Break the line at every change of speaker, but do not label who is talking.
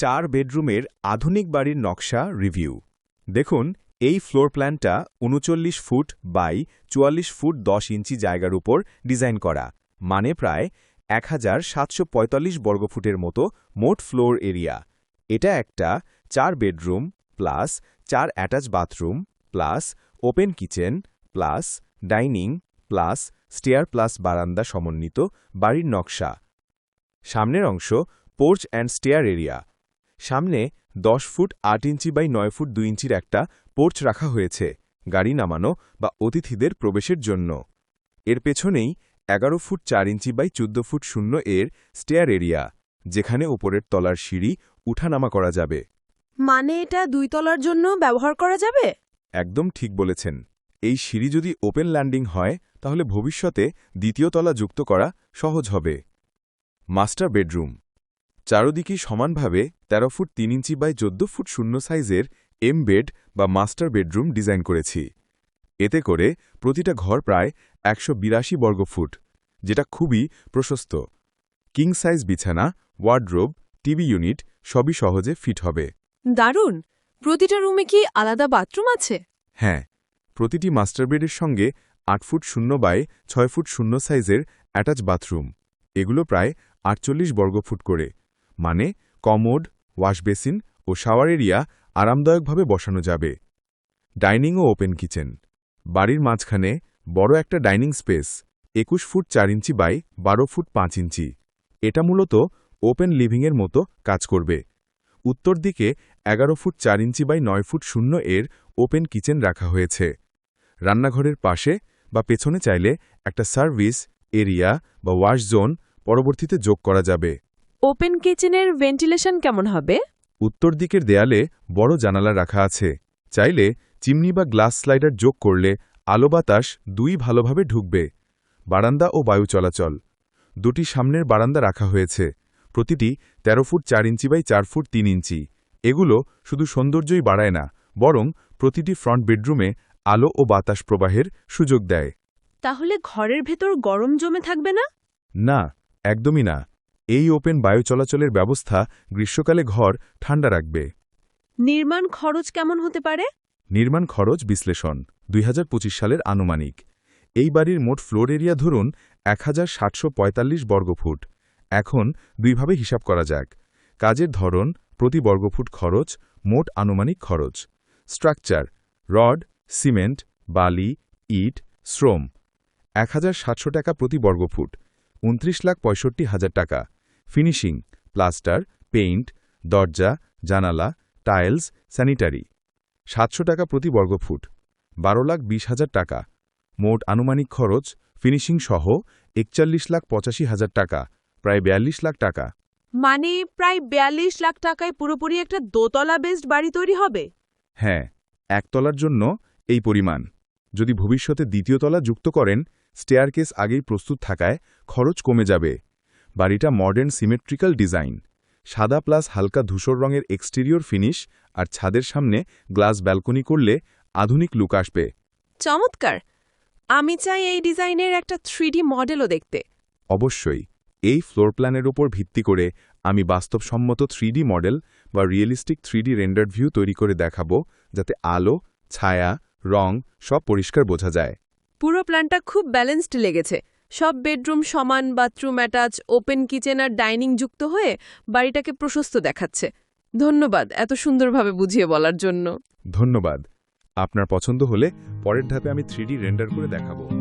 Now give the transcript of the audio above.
চার বেডরুমের আধুনিক বাড়ির নকশা রিভিউ। দেখুন, এই ফ্লোর প্ল্যানটা উনচল্লিশ ফুট বাই চুয়াল্লিশ ফুট দশ ইঞ্চি জায়গার উপর ডিজাইন করা মানে প্রায় এক হাজার সাতশো পঁয়তাল্লিশ বর্গফুটের মতো মোট ফ্লোর এরিয়া। এটা একটা চার বেডরুম প্লাস চার attach bathroom plus open kitchen plus dining plus stair plus বারান্দা সমন্বিত বাড়ির নকশা। সামনের অংশ পোর্চ অ্যান্ড স্টেয়ার এরিয়া সামনে দশ ফুট আট ইঞ্চি বাই নয় ফুট দুই ইঞ্চির একটা পোর্চ রাখা হয়েছে গাড়ি নামানো বা অতিথিদের প্রবেশের জন্য। এর পেছনেই এগারো ফুট চার ইঞ্চি বাই চোদ্দ ফুট শূন্য এর স্টেয়ার এরিয়া যেখানে ওপরের তলার সিঁড়ি উঠানামা করা যাবে।
মানে এটা দুই তলার জন্য ব্যবহার করা যাবে?
একদম ঠিক বলেছেন। এই সিঁড়ি যদি ওপেন ল্যান্ডিং হয় তাহলে ভবিষ্যতে দ্বিতীয় তলা যুক্ত করা সহজ হবে। মাস্টার বেডরুম চারদিকেই সমানভাবে ১৩ ফুট তিন ইঞ্চি বাই চোদ্দ ফুট শূন্য সাইজের এম বেড বা মাস্টার বেডরুম ডিজাইন করেছি। এতে করে প্রতিটা ঘর প্রায় একশো বিরাশি বর্গফুট যেটা খুবই প্রশস্ত। কিং সাইজ বিছানা ওয়ার্ড্রোব টিভি ইউনিট সবই সহজে ফিট হবে।
দারুণ! প্রতিটা রুমে কি আলাদা বাথরুম আছে?
হ্যাঁ প্রতিটি মাস্টার বেডের সঙ্গে আট ফুট শূন্য বাই ছয় ফুট শূন্য সাইজের অ্যাটাচ বাথরুম এগুলো প্রায় আটচল্লিশ বর্গফুট করে। মানে কমোড ওয়াশবেসিন ও শাওয়ার এরিয়া আরামদায়কভাবে বসানো যাবে। ডাইনিং ও ওপেন কিচেন। বাড়ির মাঝখানে বড় একটা ডাইনিং স্পেস, একুশ ফুট চার ইঞ্চি বাই বারো ফুট পাঁচ ইঞ্চি। এটা মূলত ওপেন লিভিংয়ের মতো কাজ করবে। উত্তর দিকে এগারো ফুট চার ইঞ্চি বাই নয় ফুট শূন্য এর ওপেন কিচেন রাখা হয়েছে। রান্নাঘরের পাশে বা পেছনে চাইলে একটা সার্ভিস এরিয়া বা ওয়াশ জোন পরবর্তীতে যোগ করা যাবে।
ওপেন কিচেনের ভেন্টিলেশন কেমন হবে?
উত্তর দিকের দেয়ালে বড় জানালা রাখা আছে। চাইলে চিমনি বা গ্লাস স্লাইডার যোগ করলে আলো বাতাস দুই ভালোভাবে ঢুকবে। বারান্দা ও বায়ু চলাচল। দুটি সামনের বারান্দা রাখা হয়েছে। প্রতিটি ১৩ ফুট চার ইঞ্চি বাই চার ফুট তিন ইঞ্চি। এগুলো শুধু সৌন্দর্যই বাড়ায় না বরং প্রতিটি ফ্রন্ট বেডরুমে আলো ও বাতাস প্রবাহের সুযোগ দেয়।
তাহলে ঘরের ভেতর গরম জমে থাকবে না?
না একদমই না। এই ওপেন বায়ু চলাচলের ব্যবস্থা গ্রীষ্মকালে ঘর ঠান্ডা রাখবে।
নির্মাণ খরচ কেমন হতে পারে?
নির্মাণ খরচ বিশ্লেষণ দুই হাজার পঁচিশ সালের আনুমানিক। এই বাড়ির মোট ফ্লোর এরিয়া ধরুন একহাজার সাতশো পঁয়তাল্লিশ বর্গফুট। এখন দুইভাবে হিসাব করা যাক। কাজের ধরন প্রতি বর্গফুট খরচ মোট আনুমানিক খরচ। স্ট্রাকচার রড সিমেন্ট বালি ইট শ্রম। এক হাজার সাতশো টাকা প্রতি বর্গফুট উনত্রিশ লাখ পঁয়ষট্টি হাজার টাকা। ফিনিশিং প্লাস্টার পেইন্ট দরজা জানালা টাইলস স্যানিটারি। সাতশো টাকা প্রতি বর্গফুট। বারো লাখ বিশ হাজার টাকা। মোট আনুমানিক খরচ ফিনিশিং সহ একচল্লিশ লাখ পঁচাশি হাজার টাকা প্রায় বিয়াল্লিশ লাখ টাকা।
মানে প্রায় বিয়াল্লিশ লাখ টাকায় পুরোপুরি একটা দোতলা বেসড বাড়ি তৈরি হবে?
হ্যাঁ একতলার জন্য এই পরিমাণ। যদি ভবিষ্যতে দ্বিতীয় তলা যুক্ত করেন স্টেয়ারকেস আগেই প্রস্তুত থাকায় খরচ কমে যাবে। বাড়িটা মডার্ন সিমেট্রিক্যাল ডিজাইন সাদা প্লাস হালকা ধূসর রঙের এক্সটেরিয়র ফিনিশ আর ছাদের সামনে গ্লাস ব্যালকনি করলে আধুনিক লুক আসবে।
চমৎকার! আমি চাই এই ডিজাইনের একটা থ্রিডি মডেলও দেখতে।
অবশ্যই এই ফ্লোর প্ল্যানের ওপর ভিত্তি করে আমি বাস্তবসম্মত থ্রিডি মডেল বা realistic three D render view তৈরি করে দেখাবো যাতে আলো ছায়া রং সব পরিষ্কার বোঝা যায়।
পুরো প্ল্যানটা খুব ব্যালেন্সড লেগেছে। সব বেডরুম সমান, বাথরুম অ্যাটাচ, ওপেন কিচেন আর ডাইনিং যুক্ত হয়ে বাড়িটাকে প্রশস্ত দেখাচ্ছে। ধন্যবাদ এত সুন্দরভাবে বুঝিয়ে বলার জন্য।
ধন্যবাদ। আপনার পছন্দ হলে পরের ধাপে আমি থ্রিডি রেন্ডার করে দেখাবো।